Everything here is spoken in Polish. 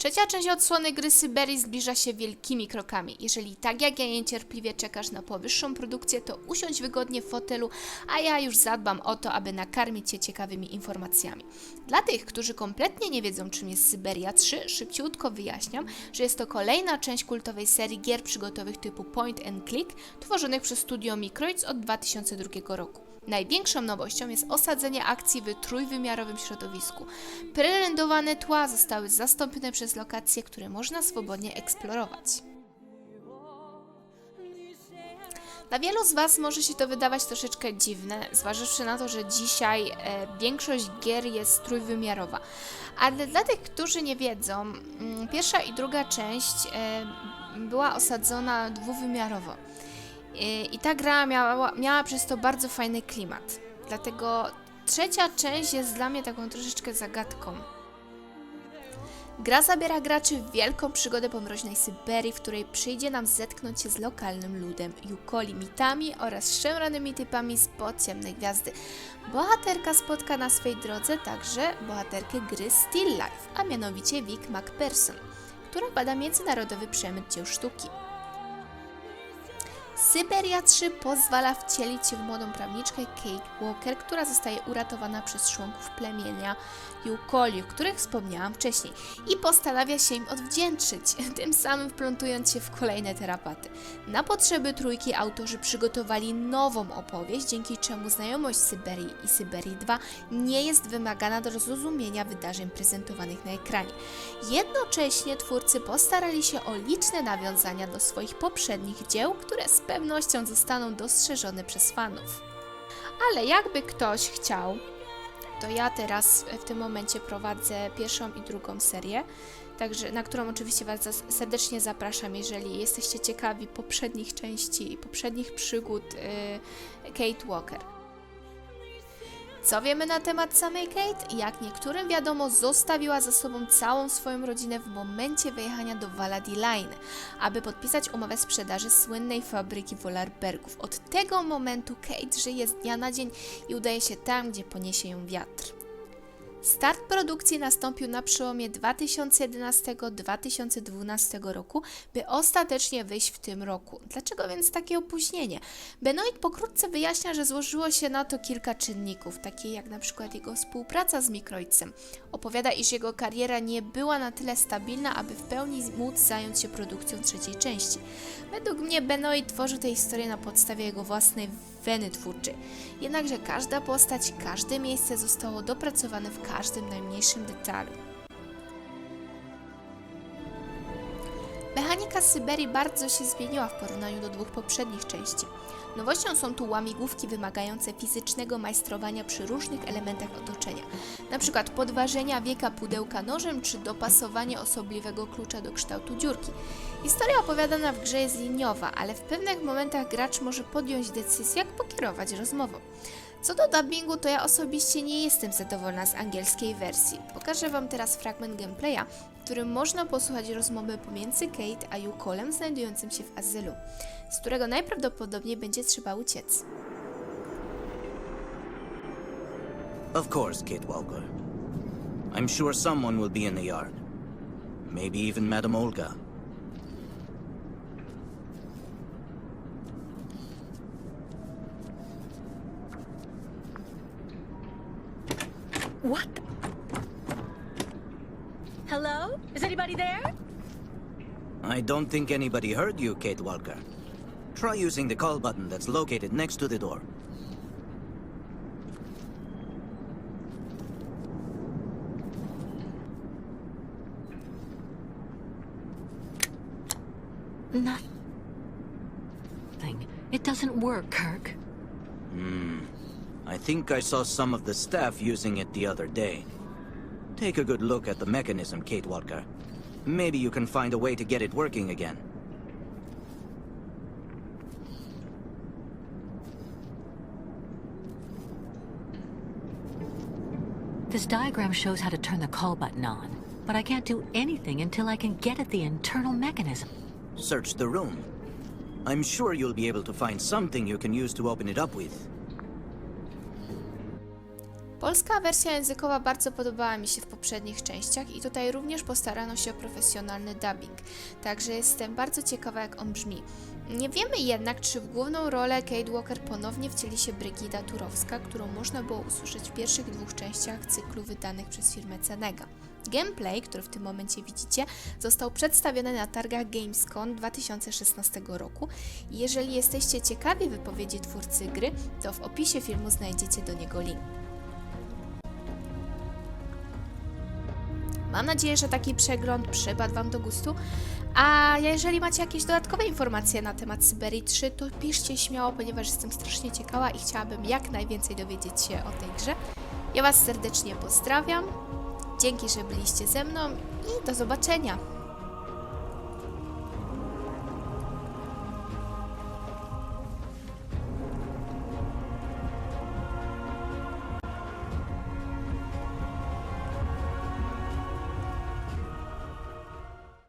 Trzecia część odsłony gry Syberii zbliża się wielkimi krokami. Jeżeli tak jak ja niecierpliwie czekasz na powyższą produkcję, to usiądź wygodnie w fotelu, a ja już zadbam o to, aby nakarmić Cię ciekawymi informacjami. Dla tych, którzy kompletnie nie wiedzą, czym jest Syberia 3, szybciutko wyjaśniam, że jest to kolejna część kultowej serii gier przygotowych typu Point and Click, tworzonych przez studio Microids od 2002 roku. Największą nowością jest osadzenie akcji w trójwymiarowym środowisku. Prerendowane tła zostały zastąpione przez lokacje, które można swobodnie eksplorować. Dla wielu z Was może się to wydawać troszeczkę dziwne, zważywszy na to, że dzisiaj e, większość gier jest trójwymiarowa. Ale dla tych, którzy nie wiedzą, mm, pierwsza i druga część e, była osadzona dwuwymiarowo. I, I ta gra miała, miała przez to bardzo fajny klimat. Dlatego trzecia część jest dla mnie taką troszeczkę zagadką. Gra zabiera graczy w wielką przygodę po mroźnej Syberii, w której przyjdzie nam zetknąć się z lokalnym ludem, Yukoli, mitami oraz szemranymi typami z podziemnej gwiazdy. Bohaterka spotka na swej drodze także bohaterkę gry Still Life, a mianowicie Vic McPherson, która bada międzynarodowy przemyt dzieł sztuki. Syberia 3 pozwala wcielić się w młodą prawniczkę Kate Walker, która zostaje uratowana przez członków plemienia Yukoli, o których wspomniałam wcześniej, i postanawia się im odwdzięczyć, tym samym wplątując się w kolejne terapaty. Na potrzeby trójki autorzy przygotowali nową opowieść, dzięki czemu znajomość Syberii i Syberii 2 nie jest wymagana do zrozumienia wydarzeń prezentowanych na ekranie. Jednocześnie twórcy postarali się o liczne nawiązania do swoich poprzednich dzieł, które pewnością zostaną dostrzeżone przez fanów. Ale jakby ktoś chciał, to ja teraz w tym momencie prowadzę pierwszą i drugą serię, także na którą oczywiście Was serdecznie zapraszam, jeżeli jesteście ciekawi poprzednich części i poprzednich przygód y, Kate Walker. Co wiemy na temat samej Kate? Jak niektórym wiadomo, zostawiła za sobą całą swoją rodzinę w momencie wyjechania do Valadi Line, aby podpisać umowę sprzedaży słynnej fabryki Wolarbergów. Od tego momentu Kate żyje z dnia na dzień i udaje się tam, gdzie poniesie ją wiatr. Start produkcji nastąpił na przełomie 2011-2012 roku, by ostatecznie wyjść w tym roku. Dlaczego więc takie opóźnienie? Benoit pokrótce wyjaśnia, że złożyło się na to kilka czynników, takie jak na przykład jego współpraca z Microidsem. Opowiada, iż jego kariera nie była na tyle stabilna, aby w pełni móc zająć się produkcją trzeciej części. Według mnie Benoit tworzył tę historię na podstawie jego własnej weny twórczej. Jednakże każda postać, każde miejsce zostało dopracowane w każdym najmniejszym detalu. Mechanika Syberii bardzo się zmieniła w porównaniu do dwóch poprzednich części. Nowością są tu łamigłówki wymagające fizycznego majstrowania przy różnych elementach otoczenia, np. podważenia wieka pudełka nożem czy dopasowanie osobliwego klucza do kształtu dziurki. Historia opowiadana w grze jest liniowa, ale w pewnych momentach gracz może podjąć decyzję, jak pokierować rozmową. Co do dubbingu, to ja osobiście nie jestem zadowolona z angielskiej wersji. Pokażę Wam teraz fragment gameplaya, w którym można posłuchać rozmowy pomiędzy Kate a Yukolem znajdującym się w azylu, z którego najprawdopodobniej będzie trzeba uciec. Of course, Kate Walker. I'm sure someone will be in the yard. Maybe even Madame Olga. What? Hello? Is anybody there? I don't think anybody heard you, Kate Walker. Try using the call button that's located next to the door. Nothing. It doesn't work, Kirk. Hmm. I think I saw some of the staff using it the other day. Take a good look at the mechanism, Kate Walker. Maybe you can find a way to get it working again. This diagram shows how to turn the call button on, but I can't do anything until I can get at the internal mechanism. Search the room. I'm sure you'll be able to find something you can use to open it up with. Polska wersja językowa bardzo podobała mi się w poprzednich częściach i tutaj również postarano się o profesjonalny dubbing, także jestem bardzo ciekawa jak on brzmi. Nie wiemy jednak, czy w główną rolę Kate Walker ponownie wcieli się Brygida Turowska, którą można było usłyszeć w pierwszych dwóch częściach cyklu wydanych przez firmę Cenega. Gameplay, który w tym momencie widzicie, został przedstawiony na targach Gamescom 2016 roku. Jeżeli jesteście ciekawi wypowiedzi twórcy gry, to w opisie filmu znajdziecie do niego link. Mam nadzieję, że taki przegląd przypadł Wam do gustu. A jeżeli macie jakieś dodatkowe informacje na temat Syberii 3, to piszcie śmiało, ponieważ jestem strasznie ciekawa i chciałabym jak najwięcej dowiedzieć się o tej grze. Ja Was serdecznie pozdrawiam. Dzięki, że byliście ze mną i do zobaczenia.